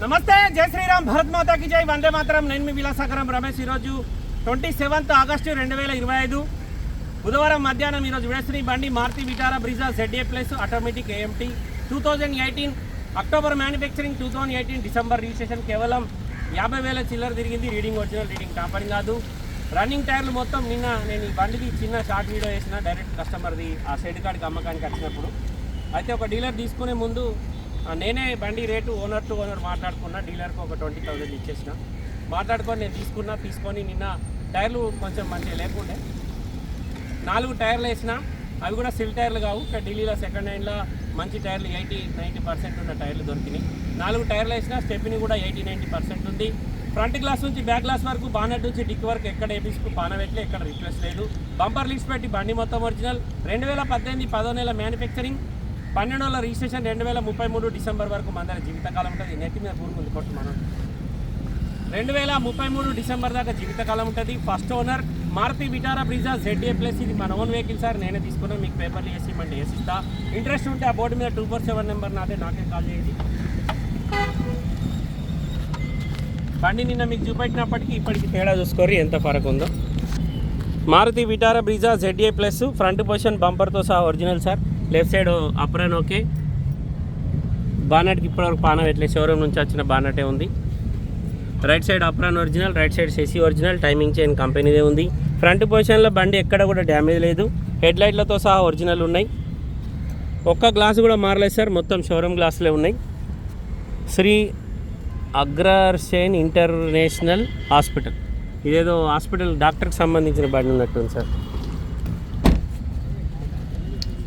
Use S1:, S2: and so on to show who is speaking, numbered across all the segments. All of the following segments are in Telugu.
S1: నమస్తే జై శ్రీరామ్ భరత్ మాతాకి జై. వందే మాతరం. నేను మీ విలాసాగరం రమేష్ ఈరోజు ట్వంటీ సెవెంత్ ఆగస్టు రెండు వేల ఇరవై ఐదు. బుధవారం మధ్యాహ్నం ఈరోజు విడశ్రీ బండి Maruti Vitara Brezza ZA plus automatic AMT two thousand eighteen October manufacturing two thousand eighteen December registration కేవలం యాభై వేల చిల్లర తిరిగింది. రీడింగ్ ఒరిజినల్ రీడింగ్ టాపరింగ్ కాదు రన్నింగ్ టైర్లు మొత్తం నిన్న నేను ఈ బండికి చిన్న షార్ట్ వీడియో వేసిన డైరెక్ట్ కస్టమర్ది. ఆ షెడ్ కార్డ్కి అమ్మకానికి వచ్చినప్పుడు. అయితే ఒక డీలర్ తీసుకునే ముందు నేనే బండి రేటు ఓనర్ టు ఓనర్ మాట్లాడుకున్నా డీలర్కి ఒక ట్వంటీ థౌసండ్ ఇచ్చేసిన. మాట్లాడుకొని నేను తీసుకున్నా తీసుకొని నిన్న టైర్లు కొంచెం మంచిగా లేకుండే. నాలుగు టైర్లు వేసిన అవి కూడా సిల్ టైర్లు కావు ఇక్కడ ఢిల్లీలో సెకండ్ హ్యాండ్లో మంచి టైర్లు ఎయిటీ నైంటీ పర్సెంట్ ఉన్న టైర్లు దొరికినాయి. నాలుగు టైర్లు వేసిన స్టెప్ని కూడా ఎయిటీ నైంటీ పర్సెంట్ ఉంది. ఫ్రంట్ గ్లాస్ నుంచి బ్యాక్ గ్లాస్ వరకు బానెట్ నుంచి డిక్ వరకు ఎక్కడ వేపించుకు పానవెట్లే ఎక్కడ రిప్లేస్ లేదు. బంపర్ లిస్ట్ పెట్టి బండి మొత్తం ఒరిజినల్. రెండు వేల పద్దెనిమిది పదో నెల మ్యానుఫ్యాక్చరింగ్. పన్నెండు వందల రిజిస్ట్రేషన్ రెండు వేల ముప్పై మూడు డిసెంబర్ వరకు మన జీవితకాలం ఉంటుంది. నెట్టి మీద కూరుకుంది కొట్టు మనం రెండు వేల ముప్పై మూడు డిసెంబర్ దాకా జీవితకాలం ఉంటుంది. First owner Maruti Vitara Brezza ZA plus ఇది మన ఓన్ వెహికల్ సార్. నేనే తీసుకున్నాను. మీకు పేపర్లు వేసి ఇవ్వండి వేసిస్తా ఇంట్రెస్ట్ ఉంటే ఆ బోర్డు మీద టూ ఫోర్ సెవెన్ నెంబర్ నాదే. నాకే కాల్ చేయండి. బండి నిన్న మీకు చూపెట్టినప్పటికీ ఇప్పటికి తేడా చూసుకోరు ఎంత ఫరక్ ఉందో. Maruti Vitara Brezza ZA plus front position బంపర్తో సహా original sir. Left side apron okay. బానెట్కి ఇప్పటివరకు పాన పెట్టలేదు. షోరూమ్ నుంచి వచ్చిన బానటే ఉంది. Right side apron original right side సెసీ original timing chain కంపెనీదే ఉంది. ఫ్రంట్ పొజిషన్లో బండి ఎక్కడ కూడా డ్యామేజ్ లేదు. హెడ్ లైట్లతో సహా ఒరిజినల్ ఉన్నాయి. ఒక్క గ్లాస్ కూడా మారలేదు సార్. మొత్తం షోరూమ్ గ్లాసులే ఉన్నాయి. Shri Agrasen international hospital. ఇదేదో హాస్పిటల్ డాక్టర్కి సంబంధించిన బండి ఉన్నట్టుంది సార్.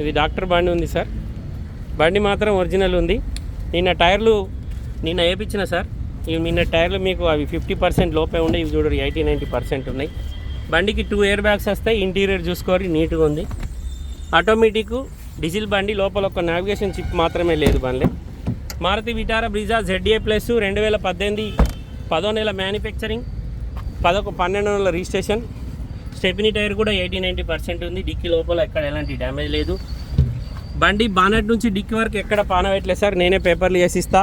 S1: ఇది డాక్టర్ బండి ఉంది సార్. బండి మాత్రం ఒరిజినల్ ఉంది. నిన్న టైర్లు నిన్న వేయించిన సార్. ఇవి నిన్న టైర్లు మీకు అవి ఫిఫ్టీ పర్సెంట్ లోపే ఉండే ఇవి చూడరు ఎయిటీ నైంటీ పర్సెంట్ ఉన్నాయి. బండికి టూ ఇయర్ బ్యాగ్స్ వస్తాయి ఇంటీరియర్ చూసుకోవాలి నీట్గా ఉంది. ఆటోమేటిక్ డీజిల్ బండి లోపల ఒక నావిగేషన్ చిప్ మాత్రమే లేదు బండి Maruti Vitara Brezza ZA plus రెండు వేల పద్దెనిమిది పదో నెల మ్యానుఫ్యాక్చరింగ్ పదొక పన్నెండు నెలల రిజిస్ట్రేషన్ స్టెపినీ టైర్ కూడా ఎయిటీ నైంటీ పర్సెంట్ ఉంది. డిక్కీ లోపల ఎక్కడ ఎలాంటి డ్యామేజ్ లేదు. బండి బానెట్ నుంచి డిక్కీ వరకు ఎక్కడ పానవేయట్లేదు సార్. నేనే పేపర్లు వేసిస్తా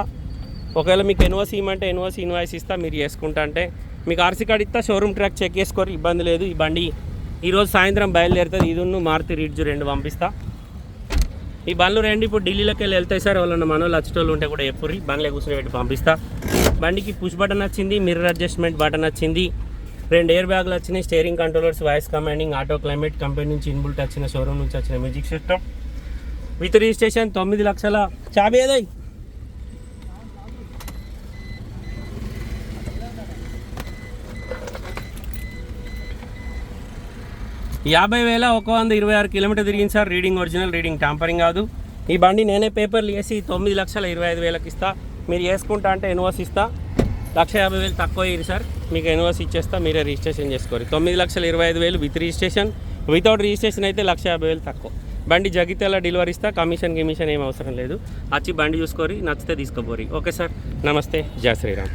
S1: ఒకవేళ మీకు ఎన్ఓసి ఇవ్వమంటే ఎన్ఓసి ఇన్వాయిస్ ఇస్తా మీరు చేసుకుంటా అంటే. మీకు ఆర్సీ కార్డ్ ఇస్తా షోరూమ్ ట్రాక్ చెక్ చేసుకోరు ఇబ్బంది లేదు. ఈ బండి ఈరోజు సాయంత్రం బయలుదేరుతుంది. ఇదున్ను మారుతి రీడ్జు రెండు పంపిస్తా. ఈ బండ్లు రెండు ఇప్పుడు ఢిల్లీలోకి వెళ్ళి వెళ్తాయి సార్. వాళ్ళని మనోళ్ళు వచ్చేటోళ్ళు ఉంటే కూడా ఎప్పుడు బండ్లే కూర్చొని పెట్టి పంపిస్తా. బండికి పుష్ బటన్ వచ్చింది మిర్రర్ అడ్జస్ట్మెంట్ బటన్ వచ్చింది రెండు ఎయిర్ బ్యాగులు వచ్చినాయి. Steering controllers voice commanding auto climate company నుంచి ఇన్బుల్ట్ వచ్చిన షోరూమ్ నుంచి వచ్చిన మ్యూజిక్ సిస్టమ్. విత్ రిజిస్ట్రేషన్ తొమ్మిది లక్షల చాబీ ఏదై? యాభై వేల ఒక వంద ఇరవై ఆరు కిలోమీటర్ తిరిగింది sir. Reading original reading tampering కాదు. ఈ బండి నేనే పేపర్లు వేసి తొమ్మిది లక్షల ఇరవై ఐదు వేలకు ఇస్తా. మీరు వేసుకుంటా అంటే ఇన్వాస్ ఇస్తా. లక్ష యాభై వేలు తక్కువ అయ్యింది సార్. మీకు ఎన్ఓసి ఇచ్చేస్తా మీరే రిజిస్ట్రేషన్ చేసుకోరు. తొమ్మిది లక్షల ఇరవై ఐదు వేలు విత్ రిజిస్ట్రేషన్. వితౌట్ రిజిస్ట్రేషన్ అయితే లక్ష యాభై వేలు తక్కువ. బండి జగిత్యాల డెలివరీ ఇస్తా కమిషన్ గిమిషన్ ఏం అవసరం లేదు. వచ్చి బండి చూసుకోరి నచ్చితే తీసుకోపోరి. Okay sir. నమస్తే. జయ శ్రీరామ్.